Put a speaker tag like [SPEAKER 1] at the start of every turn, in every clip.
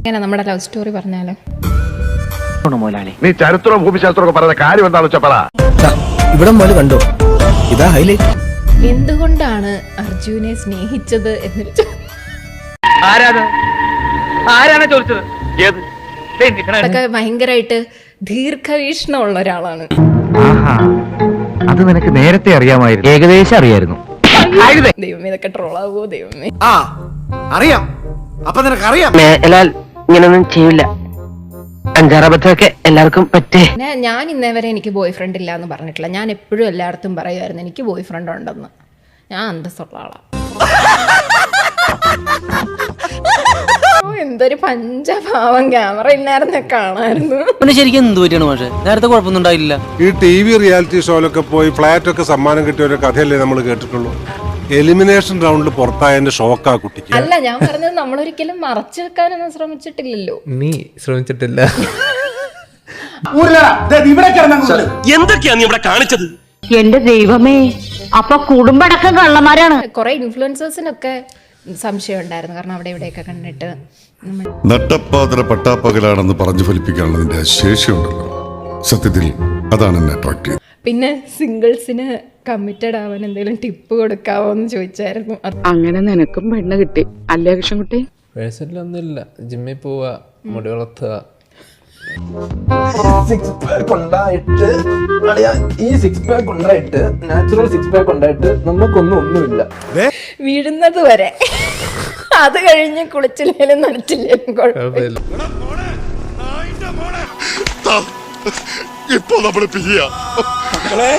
[SPEAKER 1] ഇങ്ങനെ നമ്മുടെ love story പറഞ്ഞാലോ.
[SPEAKER 2] നീ ചരിത്രം ഭൂമിശാസ്ത്രവും ഒക്കെ പറയുന്ന കാര്യം എന്താണെന്ന് വെച്ചാ പറ.
[SPEAKER 3] ഇവിടെ മുതൽ കണ്ടോ? ഇതാ ഹൈലൈറ്റ്
[SPEAKER 1] എന്തുകൊണ്ടാണ് അർജുനെ സ്നേഹിച്ചത് എന്ന്
[SPEAKER 4] ആരാണ്? ആരാണ് ചോദിച്ചത്?
[SPEAKER 1] അതൊക്കെ ഭയങ്കരമായിട്ട് ദീർഘവീക്ഷണമുള്ള ഒരാളാണ്.
[SPEAKER 4] അത് നിനക്ക് നേരത്തെ അറിയാമായിരുന്നു. ഏകദേശം അറിയായിരുന്നു.
[SPEAKER 1] ദൈവമേ ഇതൊക്കെ ട്രോളാവോ ദൈവമേ?
[SPEAKER 3] ആ അറിയാം. അപ്പൊ നിനക്കറിയാം.
[SPEAKER 5] മേലാൽ ഇങ്ങനൊന്നും ചെയ്യില്ല അഞ്ചാറബദ്ധമൊക്കെ എല്ലാവർക്കും പറ്റേ.
[SPEAKER 1] ഞാൻ ഇന്നേ വരെ എനിക്ക് ബോയ് ഫ്രണ്ട് ഇല്ല എന്ന് പറഞ്ഞിട്ടില്ല. ഞാൻ എപ്പോഴും എല്ലായിടത്തും പറയുമായിരുന്നു എനിക്ക് ബോയ് ഫ്രണ്ട് ഉണ്ടെന്ന്. ഞാൻ അന്തസ്സുള്ള ആളാ. ഓ, എന്തൊരു പഞ്ചഭാവം. ക്യാമറ ഇല്ലായിരുന്നെ കാണായിരുന്നു.
[SPEAKER 6] പിന്നെ ശരിക്കും എന്ത് പറ്റിയാണ് പക്ഷേ നേരത്തെ കുഴപ്പമൊന്നും ഉണ്ടായില്ല.
[SPEAKER 7] ഈ ടി വി റിയാലിറ്റി ഷോയിലൊക്കെ പോയി ഫ്ലാറ്റ് ഒക്കെ സമ്മാനം കിട്ടിയ ഒരു കഥയല്ലേ നമ്മൾ കേട്ടിട്ടുള്ളൂ? എലിമിനേഷൻ റൗണ്ടിൽ പുറത്തായതിന്റെ ഷോക്കാ കുട്ടിക്ക്.
[SPEAKER 1] അല്ല ഞാൻ പറഞ്ഞത് നമ്മളൊരിക്കലും മറച്ചു വെക്കാനൊന്നും ശ്രമിച്ചിട്ടില്ലല്ലോ.
[SPEAKER 8] നീ ശ്രമിച്ചിട്ടില്ല.
[SPEAKER 9] എന്തൊക്കെയാ നീ ഇവിടെ കാണിച്ചത്?
[SPEAKER 10] എന്റെ ദൈവമേ അപ്പൊ കുടുംബടക്കം കള്ളന്മാരാണ്.
[SPEAKER 1] കുറെ ഇൻഫ്ലുവൻസേഴ്സിനൊക്കെ സംശയം ഉണ്ടായിരുന്നു. കാരണം അവിടെ ഇവിടെയൊക്കെ കണ്ടിട്ട്
[SPEAKER 11] നട്ടപ്പാതിര പട്ടാപ്പകലാണെന്ന് പറഞ്ഞു ഫലിപ്പിക്കാനുള്ളതിന്റെ ശേഷിയുണ്ടല്ലോ. സത്യത്തിൽ അതാണ് എന്നെ അട്രാക്ട് ചെയ്തത്.
[SPEAKER 1] പിന്നെ സിംഗിൾസിന് കമ്മിറ്റഡ് ആവാൻ എന്തെങ്കിലും ടിപ്പ് കൊടുക്കാവോ എന്ന് ചോദിച്ചായിരുന്നു
[SPEAKER 10] അങ്ങനെ നിനക്കും പെണ്ണ് കിട്ടി. അല്ലേ കൃഷ്ണൻകുട്ടി?
[SPEAKER 8] പേഴ്സണലൊന്നുമില്ല ജിമ്മിൽ പോവുക മുടി വളർത്തുക
[SPEAKER 3] സിക്സ് പാക്ക് ഉണ്ടായിട്ട് അളിയാ, ഈ സിക്സ് പാക്ക് ഉണ്ടായിട്ട് നാച്ചുറൽ സിക്സ് പാക്ക് ഉണ്ടായിട്ട് നമുക്കൊന്നും ഒന്നുമില്ല.
[SPEAKER 1] വീഴുന്നത് വരെ അത് കഴിഞ്ഞ് കുളിച്ചില്ലേലും നനച്ചില്ലേലും കുഴപ്പമില്ല.
[SPEAKER 11] ഇപ്പോ നമ്മൾ പിരിയ മക്കളെ.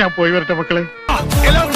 [SPEAKER 2] ഞാൻ പോയി വരട്ടെ മക്കളെ. എല്ലാവരും